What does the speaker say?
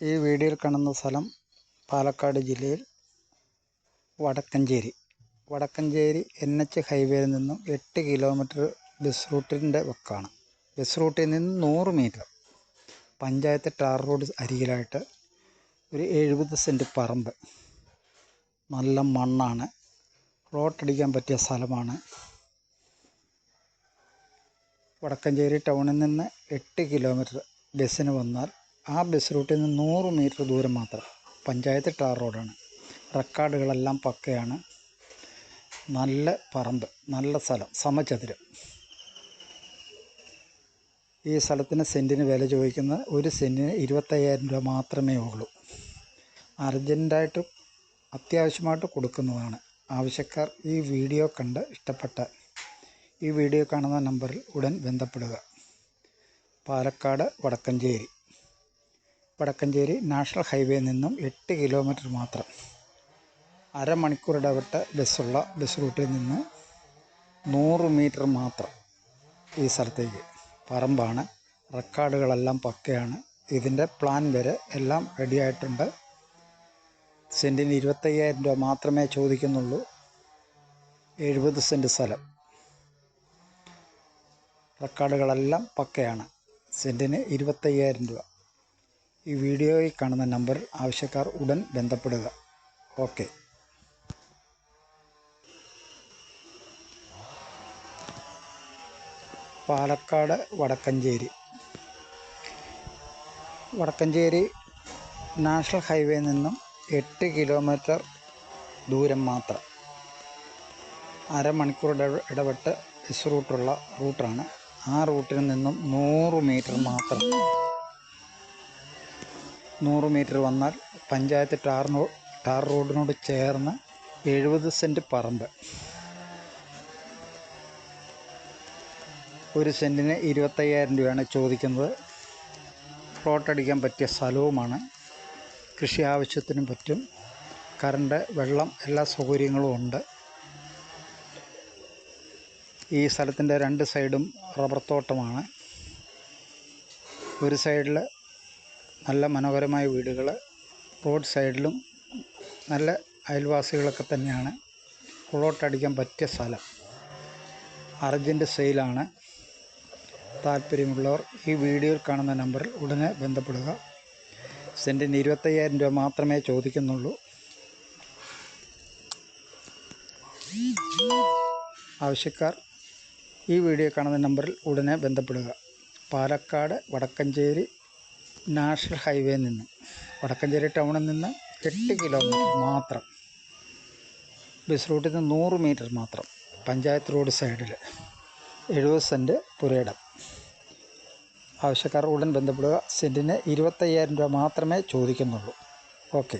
ഈ വീഡിയോയിൽ കാണുന്ന സ്ഥലം പാലക്കാട് ജില്ലയിൽ വടക്കഞ്ചേരി. വടക്കഞ്ചേരി എൻ എച്ച് ഹൈവേയിൽ നിന്നും എട്ട് കിലോമീറ്റർ ബസ് റൂട്ടിന്റെ വക്കാണ്. ബസ് റൂട്ടിൽ നിന്ന് നൂറ് മീറ്റർ പഞ്ചായത്ത് ടാർ റോഡ് അരികിലായിട്ട് ഒരു എഴുപത് സെന്റ് പറമ്പ്. നല്ല മണ്ണാണ്. റോട്ടടിക്കാൻ പറ്റിയ സ്ഥലമാണ്. വടക്കഞ്ചേരി ടൗണിൽ നിന്ന് എട്ട് കിലോമീറ്റർ ബസ്സിന് വന്നാൽ ആ ബസ് റൂട്ടിൽ നിന്ന് നൂറ് മീറ്റർ ദൂരം മാത്രം പഞ്ചായത്ത് ടാർ റോഡാണ്. റെക്കാർഡുകളെല്ലാം പക്കയാണ്. നല്ല പറമ്പ് നല്ല സ്ഥലം സമചതുരം. ഈ സ്ഥലത്തിന് സെന്റിന് വില ചോദിക്കുന്നത് ഒരു സെന്റിന് ഇരുപത്തയ്യായിരം രൂപ മാത്രമേ ഉള്ളൂ. അർജന്റായിട്ട് അത്യാവശ്യമായിട്ട് കൊടുക്കുന്നതാണ്. ആവശ്യക്കാർ ഈ വീഡിയോ കണ്ട് ഇഷ്ടപ്പെട്ട ഈ വീഡിയോ കാണുന്ന നമ്പറിൽ ഉടൻ ബന്ധപ്പെടുക. പാലക്കാട് വടക്കഞ്ചേരി. വടക്കഞ്ചേരി നാഷണൽ ഹൈവേയിൽ നിന്നും എട്ട് കിലോമീറ്റർ മാത്രം അരമണിക്കൂർ ഇടവിട്ട ബസ്സുള്ള ബസ് റൂട്ടിൽ നിന്ന് നൂറ് മീറ്റർ മാത്രം ഈ സ്ഥലത്തേക്ക്. പറമ്പാണ്. റെക്കോർഡുകളെല്ലാം പക്കയാണ്. ഇതിന്റെ പ്ലാൻ വരെ എല്ലാം റെഡിയായിട്ടുണ്ട് സെന്റിന് ഇരുപത്തയ്യായിരം രൂപ മാത്രമേ ചോദിക്കുന്നുള്ളൂ. എഴുപത് സെന്റ് സ്ഥലം. റെക്കോർഡുകളെല്ലാം പക്കയാണ്. സെന്റിന് ഇരുപത്തയ്യായിരം രൂപ. ഈ വീഡിയോയിൽ കാണുന്ന നമ്പർ ആവശ്യക്കാർ ഉടൻ ബന്ധപ്പെടുക. ഓക്കെ. പാലക്കാട് വടക്കഞ്ചേരി. വടക്കഞ്ചേരി നാഷണൽ ഹൈവേയിൽ നിന്നും എട്ട് കിലോമീറ്റർ ദൂരം മാത്രം. അരമണിക്കൂർ ഇട ഇടപെട്ട് ബസ് റൂട്ടുള്ള റൂട്ടാണ്. ആ റൂട്ടിൽ നിന്നും നൂറ് മീറ്റർ മാത്രം നൂറ് മീറ്റർ വന്നാൽ പഞ്ചായത്ത് ടാർ ടാർ റോഡിനോട് ചേർന്ന് എഴുപത് സെന്റ് പറമ്പ്. ഒരു സെന്റിന് ഇരുപത്തയ്യായിരം രൂപയാണ് ചോദിക്കുന്നത്. പ്ലോട്ട് അടിക്കാൻ പറ്റിയ സ്ഥലവുമാണ്. കൃഷി ആവശ്യത്തിനും പറ്റും. കറണ്ട് വെള്ളം എല്ലാ സൗകര്യങ്ങളും ഉണ്ട്. ഈ സ്ഥലത്തിന്റെ രണ്ട് സൈഡും റബ്ബർ തോട്ടമാണ്. ഒരു സൈഡിൽ നല്ല മനോഹരമായ വീടുകൾ റോഡ് സൈഡിലും നല്ല അയൽവാസികളൊക്കെ തന്നെയാണ്. പ്ലോട്ടടിക്കാൻ പറ്റിയ സ്ഥലം. അർജന്റ് സെയിലാണ്. താല്പര്യമുള്ളവർ ഈ വീഡിയോയിൽ കാണുന്ന നമ്പറിൽ ഉടനെ ബന്ധപ്പെടുക. സെന്റിന് ഇരുപത്തയ്യായിരം രൂപ മാത്രമേ ചോദിക്കുന്നുള്ളൂ. ആവശ്യക്കാർ ഈ വീഡിയോ കാണുന്ന നമ്പറിൽ ഉടനെ ബന്ധപ്പെടുക. പാലക്കാട് വടക്കഞ്ചേരി നാഷണൽ ഹൈവേയിൽ നിന്ന് വടക്കഞ്ചേരി ടൗണിൽ നിന്ന് എട്ട് കിലോമീറ്റർ മാത്രം. ബസ് റൂട്ടിൽ നിന്ന് നൂറ് മീറ്റർ മാത്രം പഞ്ചായത്ത് റോഡ് സൈഡിൽ എഴുപത് സെന്റ് പുരയിടം. ആവശ്യക്കാർ ഉടൻ ബന്ധപ്പെടുക. സെന്റിന് ഇരുപത്തയ്യായിരം രൂപ മാത്രമേ ചോദിക്കുന്നുള്ളൂ. ഓക്കെ.